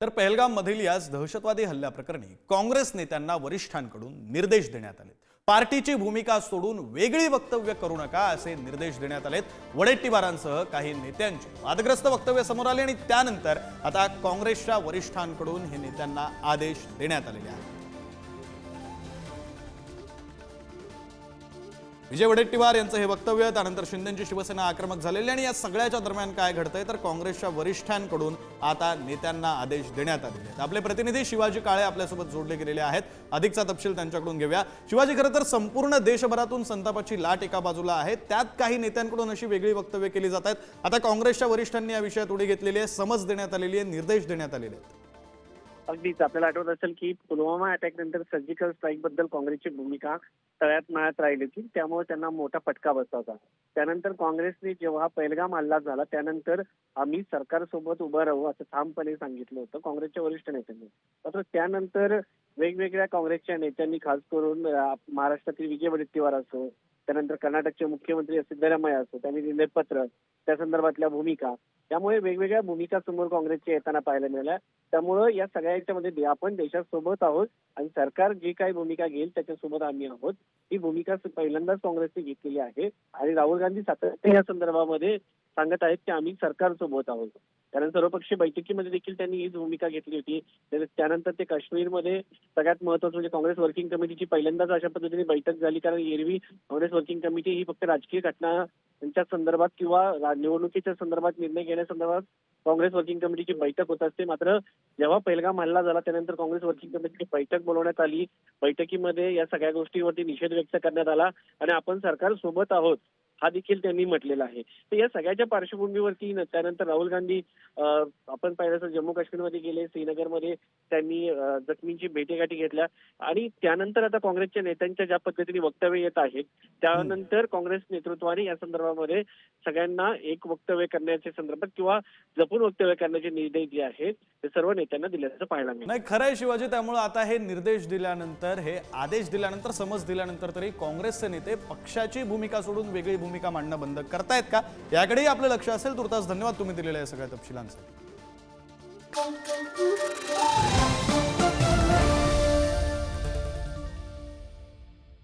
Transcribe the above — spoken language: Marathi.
तर पहलगाममधील याच दहशतवादी हल्ल्याप्रकरणी काँग्रेस नेत्यांना वरिष्ठांकडून निर्देश देण्यात आले पार्टीची भूमिका सोडून वेगळी वक्तव्य करू नका असे निर्देश देण्यात आलेत. वडेट्टीवारांसह काही नेत्यांचे वादग्रस्त वक्तव्य समोर आले आणि त्यानंतर आता काँग्रेसच्या वरिष्ठांकडून हे नेत्यांना आदेश देण्यात आलेले आहेत. विजय वडेट्टीवार यांचं हे वक्तव्य त्यानंतर शिंदेची शिवसेना आक्रमक झालेली आणि या सगळ्याच्या दरम्यान काय घडतंय तर काँग्रेसच्या वरिष्ठांकडून आता नेत्यांना आदेश देण्यात आलेले आहेत. आपले प्रतिनिधी शिवाजी काळे आपल्यासोबत जोडले गेलेले आहेत. अधिकचा तपशील त्यांच्याकडून घेऊया. शिवाजी खरं तर संपूर्ण देशभरातून संतापाची लाट एका बाजूला आहे. त्यात काही नेत्यांकडून अशी वेगळी वक्तव्य केली जात आहेत. आता काँग्रेसच्या वरिष्ठांनी या विषयात उडी घेतलेली आहे समज देण्यात आलेली आहे निर्देश देण्यात आलेले आहेत. अगदीच. आपल्याला आठवत असेल की पुलवामा अटॅक नंतर सर्जिकल स्ट्राईकबद्दल काँग्रेसची भूमिका तळ्यात मळ्यात राहिली होती. त्यामुळे त्यांना मोठा फटका बसला होता. त्यानंतर काँग्रेसने जेव्हा पहिलगाम हल्ला झाला त्यानंतर आम्ही सरकारसोबत उभं राहू असं ठामपणे सांगितलं होतं काँग्रेसच्या वरिष्ठ नेत्यांनी. मात्र त्यानंतर वेगवेगळ्या काँग्रेसच्या नेत्यांनी खास करून महाराष्ट्रातील विजय वडेट्टीवार असो त्यानंतर कर्नाटकचे मुख्यमंत्री सिद्धरामय्या असो त्यांनी दिले पत्र त्या संदर्भातल्या भूमिका त्यामुळे वेगवेगळ्या भूमिका समोर काँग्रेसच्या येताना पाहायला मिळाल्या. त्यामुळं या सगळ्या याच्यामध्ये आपण देशासोबत आहोत आणि सरकार जी काही भूमिका घेईल त्याच्यासोबत आम्ही आहोत. ही भूमिका पहिल्यांदाच काँग्रेसने घेतलेली आहे. आणि राहुल गांधी सातत्याने या संदर्भामध्ये सांगत आहेत की आम्ही सरकारसोबत आहोत. कारण सर्वपक्षीय बैठकीमध्ये देखील त्यांनी हीच भूमिका घेतली होती. त्यानंतर ते काश्मीरमध्ये सगळ्यात महत्वाचं म्हणजे काँग्रेस वर्किंग कमिटीची पहिल्यांदाच अशा पद्धतीने बैठक झाली. कारण एरवी काँग्रेस वर्किंग कमिटी ही फक्त राजकीय घटनांच्या संदर्भात किंवा निवडणुकीच्या संदर्भात निर्णय घेण्यासंदर्भात काँग्रेस वर्किंग कमिटीची बैठक होत असते. मात्र जेव्हा पहिलगाम हल्ला झाला त्यानंतर काँग्रेस वर्किंग कमिटीची बैठक बोलवण्यात आली. बैठकीमध्ये या सगळ्या गोष्टीवरती निषेध व्यक्त करण्यात आला. आणि आपण सरकार सोबत आहोत. हा देखील त्यांनी म्हटलेला आहे. तर या सगळ्याच्या पार्श्वभूमीवरती त्यानंतर राहुल गांधी आपण पाहिलं तर जम्मू काश्मीरमध्ये गेले श्रीनगरमध्ये त्यांनी जखमींची भेटीगाठी घेतल्या आणि त्यानंतर आता काँग्रेसच्या नेत्यांच्या ज्या पद्धतीने वक्तव्य येत आहेत त्यानंतर काँग्रेस नेतृत्वाने या संदर्भामध्ये सगळ्यांना एक वक्तव्य करण्याच्या संदर्भात किंवा जपून वक्तव्य करण्याचे निर्देश जे आहेत ते सर्व नेत्यांना दिल्याचं पाहायला मिळेल. नाही खरंय आहे शिवाजी त्यामुळे आता हे निर्देश दिल्यानंतर हे आदेश दिल्यानंतर समज दिल्यानंतर तरी काँग्रेसचे नेते पक्षाची भूमिका सोडून वेगळी भूमिका मांडणं बंद करतायत का? याकडेही आपलं लक्ष असेल. तुर्तास धन्यवाद तुम्ही दिलेल्या या सगळ्या तपशिलांसाठी.